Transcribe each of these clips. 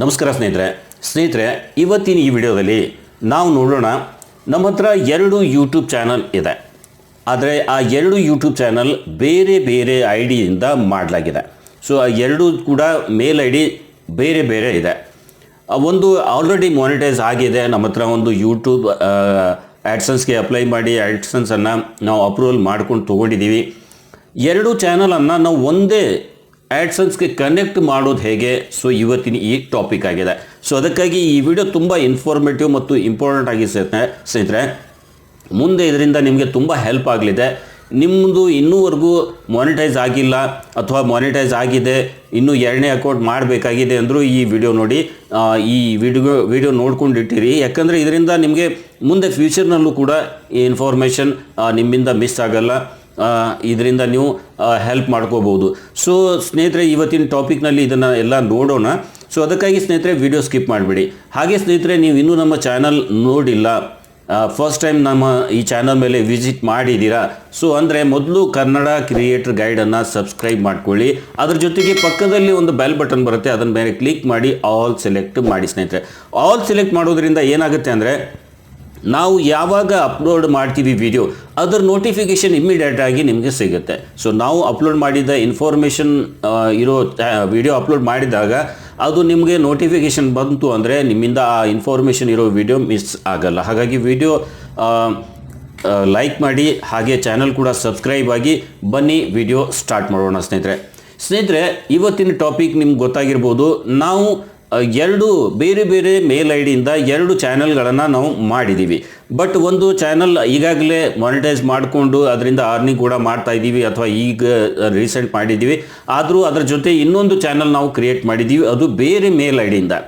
ನಮಸ್ಕಾರ ಸ್ನೇಹಿತರೆ. ಸ್ನೇಹಿತರೆ, ಇವತ್ತಿನ ಈ ವಿಡಿಯೋದಲ್ಲಿ ನಾವು ನೋಡೋಣ ನಮ್ಮ ಹತ್ರ ಎರಡು ಯೂಟ್ಯೂಬ್ ಚಾನಲ್ ಇದೆ. ಆದರೆ ಆ ಎರಡು ಯೂಟ್ಯೂಬ್ ಚಾನಲ್ ಬೇರೆ ಬೇರೆ ಐ ಡಿಯಿಂದ ಮಾಡಲಾಗಿದೆ. ಸೊ ಆ ಎರಡು ಕೂಡ ಮೇಲ್ ಐ ಡಿ ಬೇರೆ ಬೇರೆ ಇದೆ. ಒಂದು ಆಲ್ರೆಡಿ ಮಾನಿಟೈಸ್ ಆಗಿದೆ. ನಮ್ಮ ಹತ್ರ ಒಂದು ಯೂಟ್ಯೂಬ್ ಆ್ಯಡ್ಸನ್ಸ್ಗೆ ಅಪ್ಲೈ ಮಾಡಿ ಆ್ಯಡ್ಸನ್ಸನ್ನು ನಾವು ಅಪ್ರೂವಲ್ ಮಾಡ್ಕೊಂಡು ತೊಗೊಂಡಿದ್ದೀವಿ. ಎರಡು ಚಾನಲನ್ನು ನಾವು ಒಂದೇ ಆ್ಯಡ್ಸನ್ಸ್ಗೆ ಕನೆಕ್ಟ್ ಮಾಡೋದು ಹೇಗೆ? ಸೊ ಇವತ್ತಿನ ಈ ಟಾಪಿಕ್ ಆಗಿದೆ. ಸೊ ಅದಕ್ಕಾಗಿ ಈ ವಿಡಿಯೋ ತುಂಬ ಇನ್ಫಾರ್ಮೇಟಿವ್ ಮತ್ತು ಇಂಪಾರ್ಟೆಂಟ್ ಆಗಿ ಸ್ನೇಹಿತರೆ, ಮುಂದೆ ಇದರಿಂದ ನಿಮಗೆ ತುಂಬ ಹೆಲ್ಪ್ ಆಗಲಿದೆ. ನಿಮ್ಮದು ಇನ್ನೂವರೆಗೂ ಮಾನಿಟೈಸ್ ಆಗಿಲ್ಲ ಅಥವಾ ಮಾನಿಟೈಸ್ ಆಗಿದೆ, ಇನ್ನೂ ಎರಡನೇ ಅಕೌಂಟ್ ಮಾಡಬೇಕಾಗಿದೆ ಅಂದರೂ ಈ ವಿಡಿಯೋ ನೋಡಿ. ಈ ವಿಡಿಯೋ ವಿಡಿಯೋ ನೋಡ್ಕೊಂಡಿಟ್ಟಿರಿ. ಯಾಕಂದರೆ ಇದರಿಂದ ನಿಮಗೆ ಮುಂದೆ ಫ್ಯೂಚರ್ನಲ್ಲೂ ಕೂಡ ಈ ಇನ್ಫಾರ್ಮೇಷನ್ ನಿಮ್ಮಿಂದ ಮಿಸ್ ಆಗಲ್ಲ. ಇದರಿಂದ ನೀವು ಹೆಲ್ಪ್ ಮಾಡ್ಕೋಬೋದು ಸೊ ಸ್ನೇಹಿತರೆ, ಇವತ್ತಿನ ಟಾಪಿಕ್ನಲ್ಲಿ ಇದನ್ನು ಎಲ್ಲ ನೋಡೋಣ. ಸೊ ಅದಕ್ಕಾಗಿ ಸ್ನೇಹಿತರೆ ವಿಡಿಯೋ ಸ್ಕಿಪ್ ಮಾಡಬೇಡಿ. ಹಾಗೆ ಸ್ನೇಹಿತರೆ, ನೀವು ಇನ್ನೂ ನಮ್ಮ ಚಾನಲ್ ನೋಡಿಲ್ಲ ಫಸ್ಟ್ ಟೈಮ್ ನಮ್ಮ ಈ ಚಾನಲ್ ಮೇಲೆ ವಿಸಿಟ್ ಮಾಡಿದ್ದೀರಾ ಸೊ ಅಂದರೆ ಮೊದಲು ಕನ್ನಡ ಕ್ರಿಯೇಟರ್ ಗೈಡನ್ನು ಸಬ್ಸ್ಕ್ರೈಬ್ ಮಾಡ್ಕೊಳ್ಳಿ. ಅದ್ರ ಜೊತೆಗೆ ಪಕ್ಕದಲ್ಲಿ ಒಂದು ಬೆಲ್ ಬಟನ್ ಬರುತ್ತೆ, ಅದನ್ನ ಮೇಲೆ ಕ್ಲಿಕ್ ಮಾಡಿ ಆಲ್ ಸೆಲೆಕ್ಟ್ ಮಾಡಿ ಸ್ನೇಹಿತರೆ. ಆಲ್ ಸೆಲೆಕ್ಟ್ ಮಾಡೋದ್ರಿಂದ ಏನಾಗುತ್ತೆ ಅಂದರೆ ನಾವು ಯಾವಾಗ ಅಪ್ಲೋಡ್ ಮಾಡ್ತೀವಿ ವಿಡಿಯೋ ಅದರ ನೋಟಿಫಿಕೇಷನ್ ಇಮ್ಮಿಡಿಯೇಟ್ ಆಗಿ ನಿಮಗೆ ಸಿಗುತ್ತೆ. ಸೊ ನಾವು ಅಪ್ಲೋಡ್ ಮಾಡಿದ ಇನ್ಫಾರ್ಮೇಷನ್ ಇರೋ ವಿಡಿಯೋ ಅಪ್ಲೋಡ್ ಮಾಡಿದಾಗ ಅದು ನಿಮಗೆ ನೋಟಿಫಿಕೇಷನ್ ಬಂತು ಅಂದರೆ ನಿಮ್ಮಿಂದ ಆ ಇನ್ಫಾರ್ಮೇಷನ್ ಇರೋ ವಿಡಿಯೋ ಮಿಸ್ ಆಗಲ್ಲ. ಹಾಗಾಗಿ ವಿಡಿಯೋ ಲೈಕ್ ಮಾಡಿ, ಹಾಗೆ ಚಾನಲ್ ಕೂಡ ಸಬ್ಸ್ಕ್ರೈಬ್ ಆಗಿ ಬನ್ನಿ ವಿಡಿಯೋ ಸ್ಟಾರ್ಟ್ ಮಾಡೋಣ ಸ್ನೇಹಿತರೆ. ಸ್ನೇಹಿತರೆ, ಇವತ್ತಿನ ಟಾಪಿಕ್ ನಿಮ್ಗೆ ಗೊತ್ತಾಗಿರ್ಬೋದು, ನಾವು ಎರಡು ಬೇರೆ ಬೇರೆ ಮೇಲ್ ಐ ಡಿಯಿಂದ ಎರಡು ಚಾನೆಲ್ಗಳನ್ನು ನಾವು ಮಾಡಿದ್ದೀವಿ ಬಟ್ ಒಂದು ಚಾನಲ್ ಈಗಾಗಲೇ ಮಾನಿಟೈಸ್ ಮಾಡಿಕೊಂಡು ಅದರಿಂದ ಅರ್ನಿಂಗ್ ಕೂಡ ಮಾಡ್ತಾ ಇದ್ದೀವಿ ಅಥವಾ ಈಗ ರೀಸೆಂಟ್ ಮಾಡಿದ್ದೀವಿ ಆದರೂ ಅದರ ಜೊತೆ ಇನ್ನೊಂದು ಚಾನಲ್ ನಾವು ಕ್ರಿಯೇಟ್ ಮಾಡಿದ್ದೀವಿ ಅದು ಬೇರೆ ಮೇಲ್ ಐ ಡಿಯಿಂದ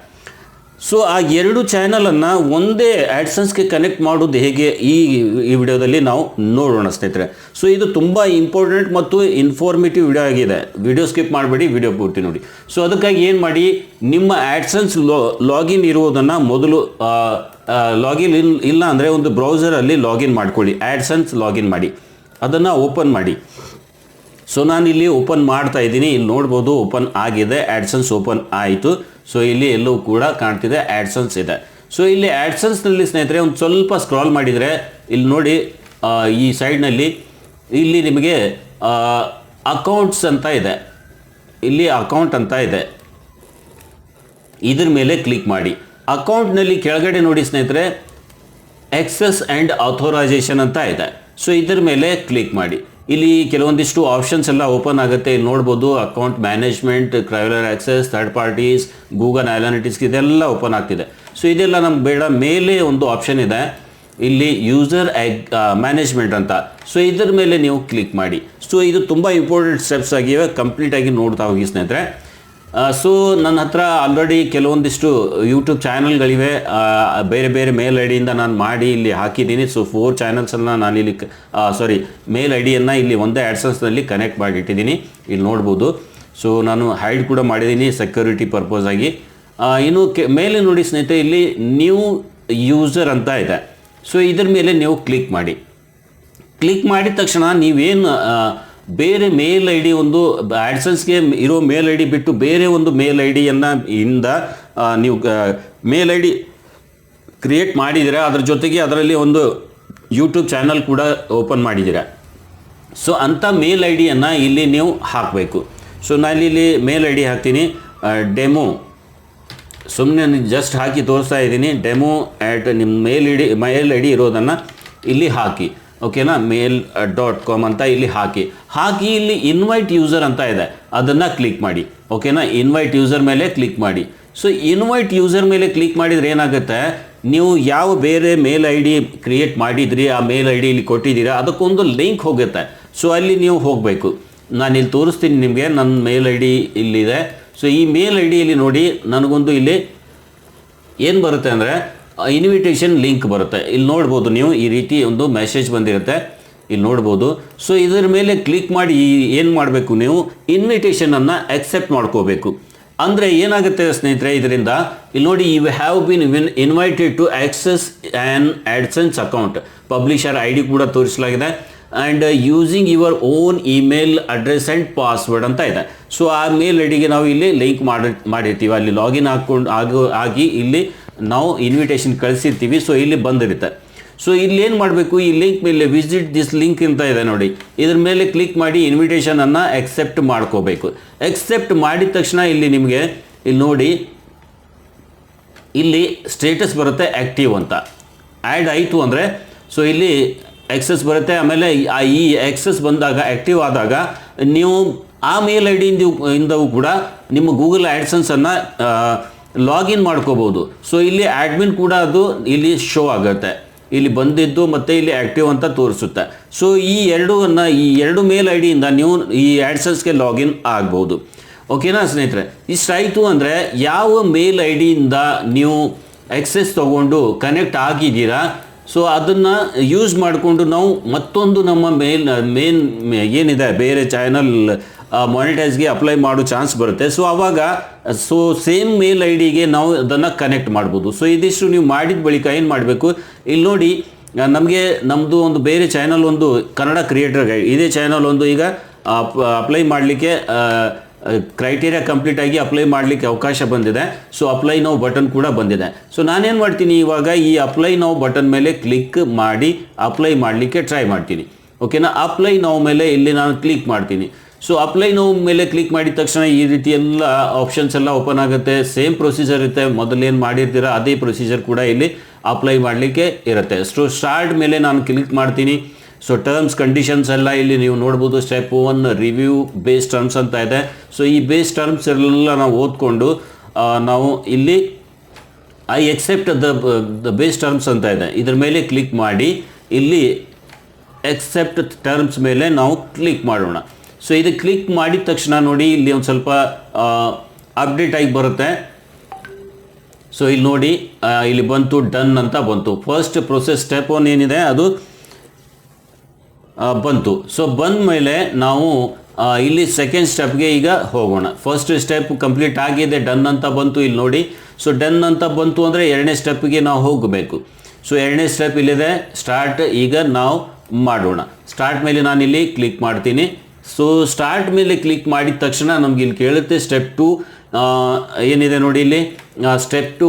ಸೊ ಆ ಎರಡು ಚಾನಲನ್ನು ಒಂದೇ ಆ್ಯಡ್ಸನ್ಸ್ಗೆ ಕನೆಕ್ಟ್ ಮಾಡೋದು ಹೇಗೆ ಈ ಈ ವಿಡಿಯೋದಲ್ಲಿ ನಾವು ನೋಡೋಣ ಸ್ನೇಹಿತರೆ. ಸೊ ಇದು ತುಂಬ ಇಂಪಾರ್ಟೆಂಟ್ ಮತ್ತು ಇನ್ಫಾರ್ಮೇಟಿವ್ ವಿಡಿಯೋ ಆಗಿದೆ. ವಿಡಿಯೋ ಸ್ಕಿಪ್ ಮಾಡಬೇಡಿ ವಿಡಿಯೋ ಪೂರ್ತಿ ನೋಡಿ. ಸೊ ಅದಕ್ಕಾಗಿ ಏನು ಮಾಡಿ, ನಿಮ್ಮ ಆ್ಯಡ್ಸನ್ಸ್ ಲೋ ಲಾಗಿನ್ ಇರುವುದನ್ನು ಮೊದಲು ಲಾಗಿನ್ ಇಲ್, ಇಲ್ಲ ಅಂದರೆ ಒಂದು ಬ್ರೌಸರಲ್ಲಿ ಲಾಗಿನ್ ಮಾಡ್ಕೊಳ್ಳಿ. ಆ್ಯಡ್ಸನ್ಸ್ ಲಾಗಿನ್ ಮಾಡಿ. ಅದನ್ನು ಓಪನ್ ಮಾಡಿ. ಸೊ ನಾನು ಇಲ್ಲಿ ಓಪನ್ ಮಾಡ್ತಾ ಇದ್ದೀನಿ. ಇಲ್ಲಿ ನೋಡ್ಬೋದು ಓಪನ್ ಆಗಿದೆ. ಆ್ಯಡ್ಸನ್ಸ್ ಓಪನ್ ಆಯಿತು. ಸೊ ಇಲ್ಲಿ ಎಲ್ಲವೂ ಕೂಡ ಕಾಣ್ತಿದೆ ಆ್ಯಡ್ಸನ್ಸ್ ಇದೆ. ಸೊ ಇಲ್ಲಿ ಆ್ಯಡ್ಸನ್ಸ್ನಲ್ಲಿ ಸ್ನೇಹಿತರೆ, ಒಂದು ಸ್ವಲ್ಪ ಸ್ಕ್ರಾಲ್ ಮಾಡಿದರೆ, ಇಲ್ಲಿ ನೋಡಿ ಈ ಸೈಡ್ನಲ್ಲಿ ಇಲ್ಲಿ ನಿಮಗೆ ಅಕೌಂಟ್ಸ್ ಅಂತ ಇದೆ. ಇಲ್ಲಿ ಅಕೌಂಟ್ ಅಂತ ಇದೆ. ಇದ್ರ ಮೇಲೆ ಕ್ಲಿಕ್ ಮಾಡಿ. ಅಕೌಂಟ್ನಲ್ಲಿ ಕೆಳಗಡೆ ನೋಡಿ ಸ್ನೇಹಿತರೆ ಎಕ್ಸಸ್ ಆ್ಯಂಡ್ ಅಥೋರೈಸೇಷನ್ ಅಂತ ಇದೆ. ಸೊ ಇದ್ರ ಮೇಲೆ ಕ್ಲಿಕ್ ಮಾಡಿ. ಇಲ್ಲಿ ಕೆಲವೊಂದಿಷ್ಟು ಆಪ್ಷನ್ಸ್ ಎಲ್ಲ ಓಪನ್ ಆಗುತ್ತೆ. ಇಲ್ಲಿ ನೋಡ್ಬೋದು account management traveller access third parties Google Analytics ಇದೆಲ್ಲ ಓಪನ್ ಆಗ್ತಿದೆ. ಸೊ ಇದೆಲ್ಲ ನಮ್ಗೆ ಬೇಡ ಮೇಲೆ ಒಂದು ಆಪ್ಷನ್ ಇದೆ. ಇಲ್ಲಿ ಯೂಸರ್ ಮ್ಯಾನೇಜ್ಮೆಂಟ್ ಅಂತ. ಸೊ ಇದ್ರ ಮೇಲೆ ನೀವು ಕ್ಲಿಕ್ ಮಾಡಿ. ಸೊ ಇದು ತುಂಬ ಇಂಪಾರ್ಟೆಂಟ್ ಸ್ಟೆಪ್ಸ್ ಆಗಿವೆ. ಕಂಪ್ಲೀಟಾಗಿ ನೋಡ್ತಾ ಹೋಗಿ ಸ್ನೇಹಿತರೆ. ಸೊ ನನ್ನ ಹತ್ರ ಆಲ್ರೆಡಿ ಕೆಲವೊಂದಿಷ್ಟು ಯೂಟ್ಯೂಬ್ ಚಾನಲ್ಗಳಿವೆ ಬೇರೆ ಬೇರೆ ಮೇಲ್ ಐ ಡಿಯಿಂದ ನಾನು ಮಾಡಿ ಇಲ್ಲಿ ಹಾಕಿದ್ದೀನಿ. ಸೊ ಫೋರ್ ಚಾನಲ್ಸನ್ನು ನಾನು ಇಲ್ಲಿ ಸಾರಿ ಮೇಲ್ ಐ ಡಿಯನ್ನು ಇಲ್ಲಿ ಒಂದೇ ಆ್ಯಡ್ಸನ್ಸ್ನಲ್ಲಿ ಕನೆಕ್ಟ್ ಮಾಡಿಟ್ಟಿದ್ದೀನಿ ಇಲ್ಲಿ ನೋಡ್ಬೋದು. ಸೊ ನಾನು ಹೈಡ್ ಕೂಡ ಮಾಡಿದ್ದೀನಿ ಸೆಕ್ಯೂರಿಟಿ ಪರ್ಪಸ್ ಆಗಿ. ಇನ್ನು ಕೆ, ಮೇಲೆ ನೋಡಿ ಸ್ನೇಹಿತರೆ, ಇಲ್ಲಿ ನ್ಯೂ ಯೂಸರ್ ಅಂತ ಇದೆ. ಸೊ ಇದ್ರ ಮೇಲೆ ನೀವು ಕ್ಲಿಕ್ ಮಾಡಿ. ಕ್ಲಿಕ್ ಮಾಡಿದ ತಕ್ಷಣ ನೀವೇನು ಬೇರೆ ಮೇಲ್ ಐ ಡಿ ಒಂದು, ಆಡ್ಸನ್ಸ್ಗೆ ಇರೋ ಮೇಲ್ ಐ ಡಿ ಬಿಟ್ಟು ಬೇರೆ ಒಂದು ಮೇಲ್ ಐ ಡಿಯನ್ನು ಇಂದ ನೀವು ಮೇಲ್ ಐ ಡಿ ಕ್ರಿಯೇಟ್ ಮಾಡಿದ್ದೀರಾ, ಅದ್ರ ಜೊತೆಗೆ ಅದರಲ್ಲಿ ಒಂದು ಯೂಟ್ಯೂಬ್ ಚಾನಲ್ ಕೂಡ ಓಪನ್ ಮಾಡಿದ್ದೀರ. ಸೊ, ಅಂಥ ಮೇಲ್ ಐ ಡಿಯನ್ನು ಇಲ್ಲಿ ನೀವು ಹಾಕಬೇಕು. ಸೊ, ನಾನು ಇಲ್ಲಿ ಮೇಲ್ ಐ ಡಿ ಹಾಕ್ತೀನಿ ಡೆಮೋ. ಸುಮ್ಮನೆ ಜಸ್ಟ್ ಹಾಕಿ ತೋರಿಸ್ತಾ ಇದ್ದೀನಿ, ಡೆಮೋ ಆ್ಯಟ್ ನಿಮ್ಮ mail I D mail I D ಇರೋದನ್ನು ಇಲ್ಲಿ ಹಾಕಿ. ಓಕೆನಾ? ಮೇಲ್ ಡಾಟ್ ಕಾಮ್ ಅಂತ ಇಲ್ಲಿ ಹಾಕಿ. ಹಾಕಿ ಇಲ್ಲಿ ಇನ್ವೈಟ್ ಯೂಸರ್ ಅಂತ ಇದೆ. ಅದನ್ನು ಕ್ಲಿಕ್ ಮಾಡಿ. ಓಕೆನಾ? ಇನ್ವೈಟ್ ಯೂಸರ್ ಮೇಲೆ ಕ್ಲಿಕ್ ಮಾಡಿ. ಸೊ ಇನ್ವೈಟ್ ಯೂಸರ್ ಮೇಲೆ ಕ್ಲಿಕ್ ಮಾಡಿದರೆ ಏನಾಗುತ್ತೆ? ನೀವು ಯಾವ ಬೇರೆ ಮೇಲ್ ಐ ಡಿ ಕ್ರಿಯೇಟ್ ಮಾಡಿದ್ರಿ, ಆ ಮೇಲ್ ಐ ಡಿ ಇಲ್ಲಿ ಕೊಟ್ಟಿದ್ದೀರಾ, ಅದಕ್ಕೊಂದು ಲಿಂಕ್ ಹೋಗುತ್ತೆ. ಸೊ ಅಲ್ಲಿ ನೀವು ಹೋಗಬೇಕು. ನಾನು ಇಲ್ಲಿ ತೋರಿಸ್ತೀನಿ ನಿಮಗೆ, ನನ್ನ ಮೇಲ್ ಐ ಡಿ ಇಲ್ಲಿದೆ. ಸೊ ಈ ಮೇಲ್ ಐ ಡಿಯಲ್ಲಿ ನೋಡಿ, ನನಗೊಂದು ಇಲ್ಲಿ ಏನು ಬರುತ್ತೆ ಅಂದರೆ ಇನ್ವಿಟೇಷನ್ ಲಿಂಕ್ ಬರುತ್ತೆ. ಇಲ್ಲಿ ನೋಡ್ಬೋದು ನೀವು ಈ ರೀತಿ ಒಂದು ಮೆಸೇಜ್ ಬಂದಿರುತ್ತೆ. ಇಲ್ಲಿ ನೋಡ್ಬೋದು. ಸೊ ಇದರ ಮೇಲೆ ಕ್ಲಿಕ್ ಮಾಡಿ ಏನು ಮಾಡಬೇಕು ನೀವು? ಇನ್ವಿಟೇಷನನ್ನು ಅಕ್ಸೆಪ್ಟ್ ಮಾಡ್ಕೋಬೇಕು. ಅಂದರೆ ಏನಾಗುತ್ತೆ ಸ್ನೇಹಿತರೆ ಇದರಿಂದ? ಇಲ್ಲಿ ನೋಡಿ you have been win invited to access an AdSense account publisher I D ಕೂಡ ತೋರಿಸಲಾಗಿದೆ. And using your own email address and password ಅಂತ ಇದೆ. ಸೊ ಆ ಮೇಲ್ ಐಡಿಗೆ ನಾವು ಇಲ್ಲಿ ಲಿಂಕ್ ಮಾಡಿ ಮಾಡಿರ್ತೀವಿ. ಅಲ್ಲಿ ಲಾಗಿನ್ ಹಾಕ್ಕೊಂಡು ಆಗೋ ಆಗಿ ಇಲ್ಲಿ ನಾವು ಇನ್ವಿಟೇಷನ್ ಕಳಿಸಿರ್ತೀವಿ ಸೊ ಇಲ್ಲಿ ಬಂದಿರುತ್ತೆ. ಸೊ ಇಲ್ಲಿ ಏನು ಮಾಡಬೇಕು, ಈ ಲಿಂಕ್ ಮೇಲೆ ವಿಸಿಟ್ ದಿಸ್ ಲಿಂಕ್ ಅಂತ ಇದೆ ನೋಡಿ. ಇದ್ರ ಮೇಲೆ ಕ್ಲಿಕ್ ಮಾಡಿ ಇನ್ವಿಟೇಷನನ್ನು ಎಕ್ಸೆಪ್ಟ್ ಮಾಡ್ಕೋಬೇಕು. ಎಕ್ಸೆಪ್ಟ್ ಮಾಡಿದ ತಕ್ಷಣ ಇಲ್ಲಿ ನಿಮಗೆ, ಇಲ್ಲಿ ನೋಡಿ, ಇಲ್ಲಿ ಸ್ಟೇಟಸ್ ಬರುತ್ತೆ ಆ್ಯಕ್ಟಿವ್ ಅಂತ. ಆ್ಯಡ್ ಆಯಿತು ಅಂದರೆ ಸೊ ಇಲ್ಲಿ ಎಕ್ಸಸ್ ಬರುತ್ತೆ, ಆಮೇಲೆ ಆ ಈ ಎಕ್ಸಸ್ ಬಂದಾಗ ಆ್ಯಕ್ಟಿವ್ ಆದಾಗ, ನೀವು ಆ ಮೇಲ್ ಐ ಡಿಯಿಂದ ಇಂದವು ಕೂಡ ನಿಮ್ಮ ಗೂಗಲ್ ಆ್ಯಡ್ಸನ್ಸನ್ನು ಲಾಗಿನ್ ಮಾಡ್ಕೋಬೋದು. ಸೊ ಇಲ್ಲಿ ಆಡ್ಮಿನ್ ಕೂಡ ಅದು ಇಲ್ಲಿ ಶೋ ಆಗುತ್ತೆ. ಇಲ್ಲಿ ಬಂದಿದ್ದು ಮತ್ತು ಇಲ್ಲಿ ಆ್ಯಕ್ಟಿವ್ ಅಂತ ತೋರಿಸುತ್ತೆ. ಸೊ ಈ ಎರಡನ್ನ ಈ ಎರಡು ಮೇಲ್ ಐ ಡಿಯಿಂದ ನೀವು ಈ ಆ್ಯಡ್ಸನ್ಸ್ಗೆ ಲಾಗಿನ್ ಆಗ್ಬೋದು. ಓಕೆನಾ ಸ್ನೇಹಿತರೆ ಇಷ್ಟಾಯಿತು ಅಂದರೆ ಯಾವ ಮೇಲ್ ಐ ಡಿಯಿಂದ ನೀವು ಎಕ್ಸೆಸ್ ತೊಗೊಂಡು ಕನೆಕ್ಟ್ ಆಗಿದ್ದೀರಾ? ಸೊ ಅದನ್ನು ಯೂಸ್ ಮಾಡಿಕೊಂಡು ನಾವು ಮತ್ತೊಂದು ನಮ್ಮ ಮೇಲ್ ಮೇನ್ ಏನಿದೆ, ಬೇರೆ ಚಾನಲ್ ಮಾನಿಟೈಸ್ಗೆ ಅಪ್ಲೈ ಮಾಡೋ ಚಾನ್ಸ್ ಬರುತ್ತೆ. ಸೊ ಆವಾಗ ಸೊ ಸೇಮ್ ಮೇಲ್ ಐ ಡಿಗೆ ನಾವು ಅದನ್ನು ಕನೆಕ್ಟ್ ಮಾಡ್ಬೋದು. ಸೊ ಇದಿಷ್ಟು ನೀವು ಮಾಡಿದ ಬಳಿಕ ಏನು ಮಾಡಬೇಕು? ಇಲ್ಲಿ ನೋಡಿ ನಮಗೆ ನಮ್ಮದು ಒಂದು ಬೇರೆ ಚಾನಲ್ ಒಂದು ಕನ್ನಡ ಕ್ರಿಯೇಟರ್ ಗೈಡ್ ಇದೇ ಚಾನಲ್ ಒಂದು ಈಗ ಅಪ್ಲೈ ಮಾಡಲಿಕ್ಕೆ ಕ್ರೈಟೀರಿಯಾ ಕಂಪ್ಲೀಟ್ ಆಗಿ ಅಪ್ಲೈ ಮಾಡಲಿಕ್ಕೆ ಅವಕಾಶ ಬಂದಿದೆ. ಸೊ ಅಪ್ಲೈ ನಾವು ಬಟನ್ ಕೂಡ ಬಂದಿದೆ. ಸೊ ನಾನೇನು ಮಾಡ್ತೀನಿ ಇವಾಗ, ಈ ಅಪ್ಲೈ ನಾವು ಬಟನ್ ಮೇಲೆ ಕ್ಲಿಕ್ ಮಾಡಿ ಅಪ್ಲೈ ಮಾಡಲಿಕ್ಕೆ ಟ್ರೈ ಮಾಡ್ತೀನಿ. ಓಕೆನಾ ಅಪ್ಲೈ ನಾವು ಮೇಲೆ ಇಲ್ಲಿ ನಾನು ಕ್ಲಿಕ್ ಮಾಡ್ತೀನಿ. ಸೊ ಅಪ್ಲೈ ನೋವು ಮೇಲೆ ಕ್ಲಿಕ್ ಮಾಡಿದ ತಕ್ಷಣ ಈ ರೀತಿ ಎಲ್ಲ ಆಪ್ಷನ್ಸ್ ಎಲ್ಲ ಓಪನ್ ಆಗುತ್ತೆ. ಸೇಮ್ ಪ್ರೊಸೀಜರ್ ಇರುತ್ತೆ. ಮೊದಲೇನು ಮಾಡಿರ್ತೀರ, ಅದೇ ಪ್ರೊಸೀಜರ್ ಕೂಡ ಇಲ್ಲಿ ಅಪ್ಲೈ ಮಾಡಲಿಕ್ಕೆ ಇರುತ್ತೆ. ಸೊ ಸ್ಟಾರ್ಟ್ ಮೇಲೆ ನಾನು ಕ್ಲಿಕ್ ಮಾಡ್ತೀನಿ. ಸೊ ಟರ್ಮ್ಸ್ ಕಂಡೀಷನ್ಸ್ ಎಲ್ಲ ಇಲ್ಲಿ ನೀವು ನೋಡ್ಬೋದು. Step one review base terms ಅಂತ ಇದೆ. ಸೊ ಈ ಬೇಸ್ ಟರ್ಮ್ಸ್ ಎಲ್ಲ ನಾವು ಓದ್ಕೊಂಡು ನಾವು ಇಲ್ಲಿ I accept the the base terms ಅಂತ ಇದೆ. ಇದ್ರ ಮೇಲೆ ಕ್ಲಿಕ್ ಮಾಡಿ, ಇಲ್ಲಿ ಎಕ್ಸೆಪ್ಟ್ ಟರ್ಮ್ಸ್ ಮೇಲೆ ನಾವು ಕ್ಲಿಕ್ ಮಾಡೋಣ. ಸೊ ಇದು ಕ್ಲಿಕ್ ಮಾಡಿದ ತಕ್ಷಣ ನೋಡಿ, ಇಲ್ಲಿ ಒಂದು ಸ್ವಲ್ಪ ಅಪ್ಡೇಟ್ ಆಗಿ ಬರುತ್ತೆ. ಸೊ ಇಲ್ಲಿ ನೋಡಿ ಇಲ್ಲಿ ಬಂತು ಡನ್ ಅಂತ ಬಂತು. ಫಸ್ಟ್ ಪ್ರೊಸೆಸ್ ಸ್ಟೆಪ್ ಒನ್ ಏನಿದೆ, ಅದು ಬಂತು. ಸೊ ಬಂದ ಮೇಲೆ ನಾವು ಇಲ್ಲಿ ಸೆಕೆಂಡ್ ಸ್ಟೆಪ್ಗೆ ಈಗ ಹೋಗೋಣ. ಫಸ್ಟ್ ಸ್ಟೆಪ್ ಕಂಪ್ಲೀಟ್ ಆಗಿದೆ ಡನ್ ಅಂತ ಬಂತು, ಇಲ್ಲಿ ನೋಡಿ. ಸೊ ಡನ್ ಅಂತ ಬಂತು ಅಂದರೆ ಎರಡನೇ ಸ್ಟೆಪ್ಗೆ ನಾವು ಹೋಗಬೇಕು. ಸೊ ಎರಡನೇ ಸ್ಟೆಪ್ ಇಲ್ಲಿದೆ. ಸ್ಟಾರ್ಟ್ ಈಗ ನಾವು ಮಾಡೋಣ. ಸ್ಟಾರ್ಟ್ ಮೇಲೆ ನಾನು ಇಲ್ಲಿ ಕ್ಲಿಕ್ ಮಾಡ್ತೀನಿ. ಸೊ ಸ್ಟಾರ್ಟ್ ಮೇಲೆ ಕ್ಲಿಕ್ ಮಾಡಿದ ತಕ್ಷಣ ನಮ್ಗೆ ಇಲ್ಲಿ ಕೇಳುತ್ತೆ ಸ್ಟೆಪ್ ಟು ಏನಿದೆ ನೋಡಿ ಇಲ್ಲಿ? Step two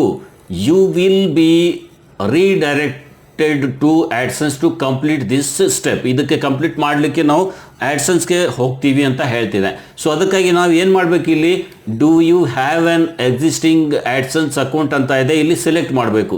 you will be redirected to AdSense to complete this step ಇದಕ್ಕೆ ಕಂಪ್ಲೀಟ್ ಮಾಡಲಿಕ್ಕೆ ನಾವು ಆ್ಯಡ್ಸನ್ಸ್ಗೆ ಹೋಗ್ತೀವಿ ಅಂತ ಹೇಳ್ತಿದೆ. ಸೊ ಅದಕ್ಕಾಗಿ ನಾವು ಏನು ಮಾಡಬೇಕು ಇಲ್ಲಿ? Do you have an existing AdSense account ಅಂತ ಇದೆ. ಇಲ್ಲಿ ಸೆಲೆಕ್ಟ್ ಮಾಡಬೇಕು.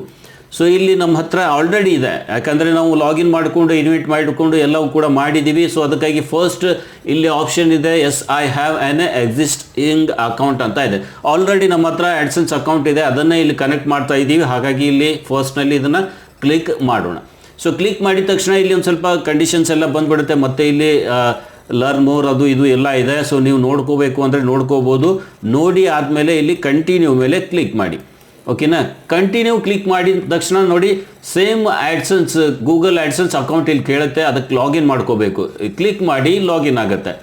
ಸೊ ಇಲ್ಲಿ ನಮ್ಮ ಹತ್ರ ಆಲ್ರೆಡಿ ಇದೆ. ಯಾಕಂದರೆ ನಾವು ಲಾಗಿನ್ ಮಾಡಿಕೊಂಡು ಇನ್ವೈಟ್ ಮಾಡಿಕೊಂಡು ಎಲ್ಲವೂ ಕೂಡ ಮಾಡಿದ್ದೀವಿ. ಸೊ ಅದಕ್ಕಾಗಿ ಫಸ್ಟ್ ಇಲ್ಲಿ ಆಪ್ಷನ್ ಇದೆ yes I have an existing account ಅಂತ ಇದೆ. ಆಲ್ರೆಡಿ ನಮ್ಮ ಹತ್ರ ಆ್ಯಡ್ಸನ್ಸ್ ಅಕೌಂಟ್ ಇದೆ. ಅದನ್ನೇ ಇಲ್ಲಿ ಕನೆಕ್ಟ್ ಮಾಡ್ತಾ ಇದ್ದೀವಿ. ಹಾಗಾಗಿ ಇಲ್ಲಿ ಫಸ್ಟ್ನಲ್ಲಿ ಇದನ್ನು ಕ್ಲಿಕ್ ಮಾಡೋಣ. ಸೊ ಕ್ಲಿಕ್ ಮಾಡಿದ ತಕ್ಷಣ ಇಲ್ಲಿ ಒಂದು ಸ್ವಲ್ಪ ಕಂಡೀಷನ್ಸ್ ಎಲ್ಲ ಬಂದ್ಬಿಡುತ್ತೆ. ಮತ್ತೆ ಇಲ್ಲಿ ಲರ್ನ್ ಮೋರ್ ಅದು ಇದು ಎಲ್ಲ ಇದೆ. ಸೊ ನೀವು ನೋಡ್ಕೋಬೇಕು ಅಂದರೆ ನೋಡ್ಕೋಬೋದು. ನೋಡಿ ಆದಮೇಲೆ ಇಲ್ಲಿ ಕಂಟಿನ್ಯೂ ಮೇಲೆ ಕ್ಲಿಕ್ ಮಾಡಿ. ಓಕೆನಾ ಕಂಟಿನ್ಯೂ ಕ್ಲಿಕ್ ಮಾಡಿದ ತಕ್ಷಣ ನೋಡಿ same AdSense Google AdSense account ಇಲ್ಲಿ ಕೇಳುತ್ತೆ, ಅದಕ್ಕೆ ಲಾಗಿನ್ ಮಾಡ್ಕೋಬೇಕು. ಕ್ಲಿಕ್ ಮಾಡಿ ಲಾಗಿನ್ ಆಗುತ್ತೆ.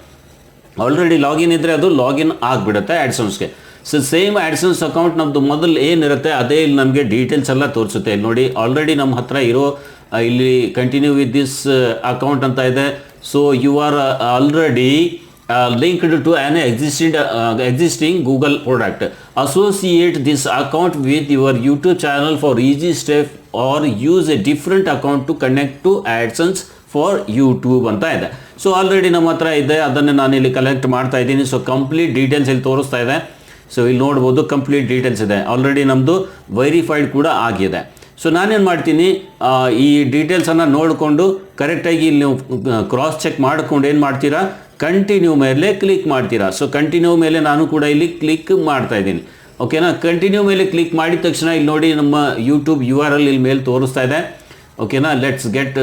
ಆಲ್ರೆಡಿ ಲಾಗಿನ್ ಇದ್ದರೆ ಅದು ಲಾಗಿನ್ ಆಗಿಬಿಡುತ್ತೆ ಆ್ಯಡ್ಸನ್ಸ್ಗೆ ಸೊ ಸೇಮ್ ಆ್ಯಡ್ಸನ್ಸ್ ಅಕೌಂಟ್ ನಮ್ಮದು ಮೊದಲು ಏನಿರುತ್ತೆ, ಅದೇ ಇಲ್ಲಿ ನಮಗೆ ಡೀಟೇಲ್ಸ್ ಎಲ್ಲ ತೋರಿಸುತ್ತೆ. ಇಲ್ಲಿ ನೋಡಿ ಆಲ್ರೆಡಿ ನಮ್ಮ ಹತ್ರ ಇರೋ ಇಲ್ಲಿ ಕಂಟಿನ್ಯೂ ವಿತ್ ದಿಸ್ ಅಕೌಂಟ್ ಅಂತ ಇದೆ. So you are already linked to existing, existing existing Google product associate this account with your YouTube channel for easy step or use a different account to connect to AdSense for YouTube ಅಂತ ಇದೆ. So already ನಮ್ಮ ಹತ್ರ ಇದೆ. ಅದನ್ನು ನಾನು ಇಲ್ಲಿ collect ಮಾಡ್ತಾ ಇದ್ದೀನಿ. ಸೊ ಕಂಪ್ಲೀಟ್ ಡೀಟೇಲ್ಸ್ ಇಲ್ಲಿ ತೋರಿಸ್ತಾ ಇದೆ. ಸೊ ಇಲ್ಲಿ ನೋಡ್ಬೋದು ಕಂಪ್ಲೀಟ್ ಡೀಟೇಲ್ಸ್ ಇದೆ. ಆಲ್ರೆಡಿ ನಮ್ಮದು ವೆರಿಫೈಡ್ ಕೂಡ ಆಗಿದೆ. ಸೊ ನಾನೇನು ಮಾಡ್ತೀನಿ? ಈ ಡೀಟೇಲ್ಸನ್ನು ನೋಡಿಕೊಂಡು ಕರೆಕ್ಟಾಗಿ ಇಲ್ಲಿ ನೀವು ಕ್ರಾಸ್ ಚೆಕ್ ಮಾಡಿಕೊಂಡು ಏನು ಮಾಡ್ತೀರಾ? ಕಂಟಿನ್ಯೂ ಮೇಲೆ ಕ್ಲಿಕ್ ಮಾಡ್ತೀರಾ? ಸೊ ಕಂಟಿನ್ಯೂ ಮೇಲೆ ನಾನು ಕೂಡ ಇಲ್ಲಿ ಕ್ಲಿಕ್ ಮಾಡ್ತಾ ಇದ್ದೀನಿ. ಓಕೆನಾ ಕಂಟಿನ್ಯೂ ಮೇಲೆ ಕ್ಲಿಕ್ ಮಾಡಿದ ತಕ್ಷಣ ಇಲ್ಲಿ ನೋಡಿ ನಮ್ಮ ಯೂಟ್ಯೂಬ್ ಯು ಆರ್ ಎಲ್ ಇಲ್ಲಿ ಮೇಲೆ ತೋರಿಸ್ತಾ ಇದೆ. ಓಕೆನಾ ಲೆಟ್ಸ್ ಗೆಟ್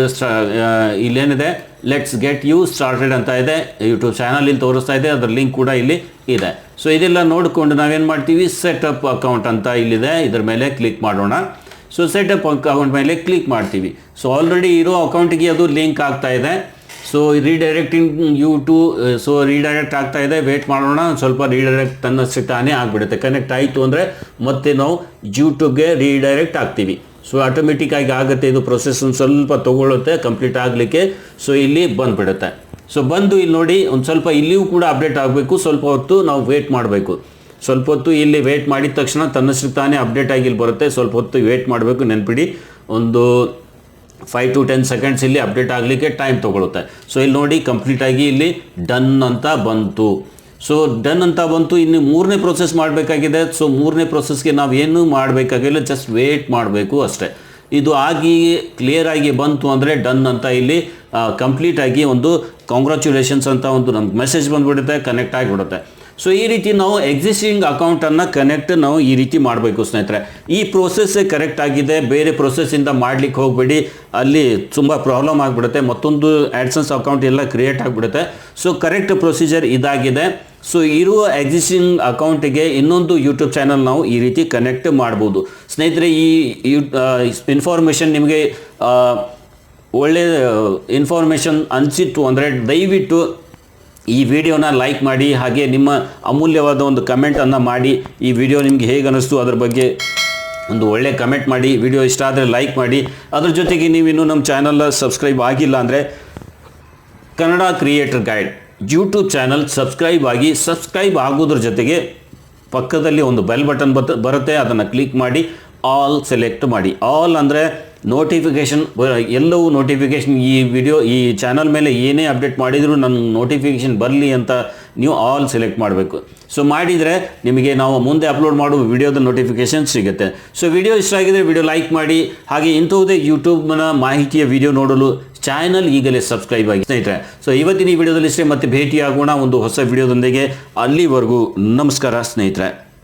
ಇಲ್ಲೇನಿದೆ? ಲೆಟ್ಸ್ ಗೆಟ್ ಯು ಸ್ಟಾರ್ಟೆಡ್ ಅಂತ ಇದೆ. ಯೂಟ್ಯೂಬ್ ಚಾನಲ್ ಇಲ್ಲಿ ತೋರಿಸ್ತಾ ಇದೆ. ಅದರ ಲಿಂಕ್ ಕೂಡ ಇಲ್ಲಿ ಇದೆ. ಸೊ ಇದೆಲ್ಲ ನೋಡಿಕೊಂಡು ನಾವೇನು ಮಾಡ್ತೀವಿ? ಸೆಟಪ್ ಅಕೌಂಟ್ ಅಂತ ಇಲ್ಲಿದೆ. ಇದರ ಮೇಲೆ ಕ್ಲಿಕ್ ಮಾಡೋಣ. ಸೊ ಸೆಟಪ್ ಅಕೌಂಟ್ ಮೇಲೆ ಕ್ಲಿಕ್ ಮಾಡ್ತೀವಿ. ಸೊ ಆಲ್ರೆಡಿ ಇರೋ ಅಕೌಂಟಿಗೆ ಅದು ಲಿಂಕ್ ಆಗ್ತಾ ಇದೆ. So redirecting you to so redirect ಆಗ್ತಾ ಇದೆ. ವೇಟ್ ಮಾಡೋಣ. ಸ್ವಲ್ಪ ರೀಡೈರೆಕ್ಟ್ ತನ್ನ ತಾನೇ ಆಗಿಬಿಡುತ್ತೆ. ಕನೆಕ್ಟ್ ಆಯಿತು ಅಂದರೆ ಮತ್ತೆ ನಾವು ಯೂಟ್ಯೂಬ್ಗೆ ರೀಡೈರೆಕ್ಟ್ ಆಗ್ತೀವಿ. ಸೊ ಆಟೋಮೆಟಿಕ್ಕಾಗಿ ಆಗುತ್ತೆ. ಇದು ಪ್ರೊಸೆಸ್ ಸ್ವಲ್ಪ ತಗೊಳ್ಳುತ್ತೆ. ಕಂಪ್ಲೀಟ್ ಆಗಲಿಕ್ಕೆ ಸೊ ಇಲ್ಲಿ ಬಂದುಬಿಡುತ್ತೆ. ಸೊ ಬಂದು ಇಲ್ಲಿ ನೋಡಿ, ಒಂದು ಸ್ವಲ್ಪ ಇಲ್ಲಿಯೂ ಕೂಡ ಅಪ್ಡೇಟ್ ಆಗಬೇಕು. ಸ್ವಲ್ಪ ಹೊತ್ತು ನಾವು ವೇಟ್ ಮಾಡಬೇಕು. ಸ್ವಲ್ಪ ಹೊತ್ತು ಇಲ್ಲಿ ವೇಟ್ ಮಾಡಿದ ತಕ್ಷಣ ತನ್ನಷ್ಟು ತಾನೇ ಅಪ್ಡೇಟ್ ಆಗಿ ಇಲ್ಲಿ ಬರುತ್ತೆ. ಸ್ವಲ್ಪ ಹೊತ್ತು ವೇಟ್ ಮಾಡಬೇಕು. ನೆನ್ಪಿಡಿ. ಒಂದು ಫೈವ್ ಟು ಟೆನ್ ಸೆಕೆಂಡ್ಸ್ ಇಲ್ಲಿ ಅಪ್ಡೇಟ್ ಆಗಲಿಕ್ಕೆ ಟೈಮ್ ತೊಗೊಳುತ್ತೆ. ಸೊ ಇಲ್ಲಿ ನೋಡಿ ಕಂಪ್ಲೀಟಾಗಿ ಇಲ್ಲಿ ಡನ್ ಅಂತ ಬಂತು. ಸೊ ಡನ್ ಅಂತ ಬಂತು, ಇನ್ನು ಮೂರನೇ ಪ್ರೊಸೆಸ್ ಮಾಡಬೇಕಾಗಿದೆ. ಸೊ ಮೂರನೇ ಪ್ರೊಸೆಸ್ಗೆ ನಾವು ಏನು ಮಾಡಬೇಕಾಗಿಲ್ಲ ಜಸ್ಟ್ ವೇಟ್ ಮಾಡಬೇಕು ಅಷ್ಟೇ. ಇದು ಆಗಿ ಕ್ಲಿಯರ್ ಆಗಿ ಬಂತು ಅಂದರೆ ಡನ್ ಅಂತ ಇಲ್ಲಿ ಕಂಪ್ಲೀಟಾಗಿ ಒಂದು ಕಾಂಗ್ರ್ಯಾಚುಲೇಷನ್ಸ್ ಅಂತ ಒಂದು ನಮ್ಗೆ ಮೆಸೇಜ್ ಬಂದುಬಿಡುತ್ತೆ ಕನೆಕ್ಟ್ ಆಗಿಬಿಡುತ್ತೆ. ಸೊ ಈ ರೀತಿ ನಾವು ಎಕ್ಸಿಸ್ಟಿಂಗ್ ಅಕೌಂಟನ್ನು ಕನೆಕ್ಟ್ ನಾವು ಈ ರೀತಿ ಮಾಡಬೇಕು ಸ್ನೇಹಿತರೆ. ಈ ಪ್ರೋಸೆಸ್ಸೇ ಕರೆಕ್ಟ್ ಆಗಿದೆ. ಬೇರೆ ಪ್ರೊಸೆಸ್ಸಿಂದ ಮಾಡ್ಲಿಕ್ಕೆ ಹೋಗಬೇಡಿ. ಅಲ್ಲಿ ತುಂಬ ಪ್ರಾಬ್ಲಮ್ ಆಗಿಬಿಡುತ್ತೆ. ಮತ್ತೊಂದು ಆ್ಯಡ್ಸನ್ಸ್ ಅಕೌಂಟ್ ಎಲ್ಲ ಕ್ರಿಯೇಟ್ ಆಗಿಬಿಡುತ್ತೆ. ಸೊ ಕರೆಕ್ಟ್ ಪ್ರೊಸೀಜರ್ ಇದಾಗಿದೆ. ಸೊ ಇರುವ ಎಕ್ಸಿಸ್ಟಿಂಗ್ ಅಕೌಂಟಿಗೆ ಇನ್ನೊಂದು ಯೂಟ್ಯೂಬ್ ಚಾನಲ್ ನಾವು ಈ ರೀತಿ ಕನೆಕ್ಟ್ ಮಾಡ್ಬೋದು. ಸ್ನೇಹಿತರೆ, ಈ ಇನ್ಫಾರ್ಮೇಷನ್ ನಿಮಗೆ ಒಳ್ಳೆಯ ಒಳ್ಳೆ ಇನ್ಫಾರ್ಮೇಷನ್ ಅನಿಸಿತ್ತು ಅಂದರೆ ದಯವಿಟ್ಟು ಈ ವಿಡಿಯೋನ ಲೈಕ್ ಮಾಡಿ ಹಾಗೆ ನಿಮ್ಮ ಅಮೂಲ್ಯವಾದ ಒಂದು ಕಮೆಂಟನ್ನು ಮಾಡಿ ಈ ವಿಡಿಯೋ ನಿಮಗೆ ಹೇಗೆ ಅನ್ನಿಸ್ತು ಅದ್ರ ಬಗ್ಗೆ ಒಂದು ಒಳ್ಳೆ ಕಮೆಂಟ್ ಮಾಡಿ, ವಿಡಿಯೋ ಇಷ್ಟ ಆದರೆ ಲೈಕ್ ಮಾಡಿ. ಅದ್ರ ಜೊತೆಗೆ ನೀವು ಇನ್ನೂ ನಮ್ಮ ಚಾನಲ್ ಸಬ್ಸ್ಕ್ರೈಬ್ ಆಗಿಲ್ಲ ಅಂದರೆ Kannada creator guide YouTube channel subscribe ಆಗಿ ಸಬ್ಸ್ಕ್ರೈಬ್ ಆಗೋದ್ರ ಜೊತೆಗೆ ಪಕ್ಕದಲ್ಲಿ ಒಂದು ಬೆಲ್ ಬಟನ್ ಬರುತ್ತೆ, ಅದನ್ನು ಕ್ಲಿಕ್ ಮಾಡಿ ಆಲ್ ಸೆಲೆಕ್ಟ್ ಮಾಡಿ. ಆಲ್ ಅಂದರೆ ನೋಟಿಫಿಕೇಷನ್ ಎಲ್ಲವೂ ನೋಟಿಫಿಕೇಷನ್ ಈ ವಿಡಿಯೋ ಈ ಚಾನಲ್ ಮೇಲೆ ಏನೇ ಅಪ್ಡೇಟ್ ಮಾಡಿದರೂ ನನ್ನ ನೋಟಿಫಿಕೇಷನ್ ಬರಲಿ ಅಂತ ನೀವು ಆಲ್ ಸೆಲೆಕ್ಟ್ ಮಾಡಬೇಕು. ಸೊ ಮಾಡಿದರೆ ನಿಮಗೆ ನಾವು ಮುಂದೆ ಅಪ್ಲೋಡ್ ಮಾಡುವ ವಿಡಿಯೋದ ನೋಟಿಫಿಕೇಷನ್ ಸಿಗುತ್ತೆ. ಸೊ ವಿಡಿಯೋ ಇಷ್ಟ ಆಗಿದ್ರೆ ವಿಡಿಯೋ ಲೈಕ್ ಮಾಡಿ, ಹಾಗೆ ಇಂಥವುದೇ ಯೂಟ್ಯೂಬ್ನ ಮಾಹಿತಿಯ ವಿಡಿಯೋ ನೋಡಲು ಚಾನಲ್ ಈಗಲೇ ಸಬ್ಸ್ಕ್ರೈಬ್ ಆಗಿ ಸ್ನೇಹಿತರೆ ಸೊ ಇವತ್ತಿನ ಈ ವಿಡಿಯೋದಲ್ಲಿ ಇಷ್ಟೇ ಮತ್ತೆ ಭೇಟಿಯಾಗೋಣ ಒಂದು ಹೊಸ ವಿಡಿಯೋದೊಂದಿಗೆ ಅಲ್ಲಿವರೆಗೂ ನಮಸ್ಕಾರ ಸ್ನೇಹಿತರೆ.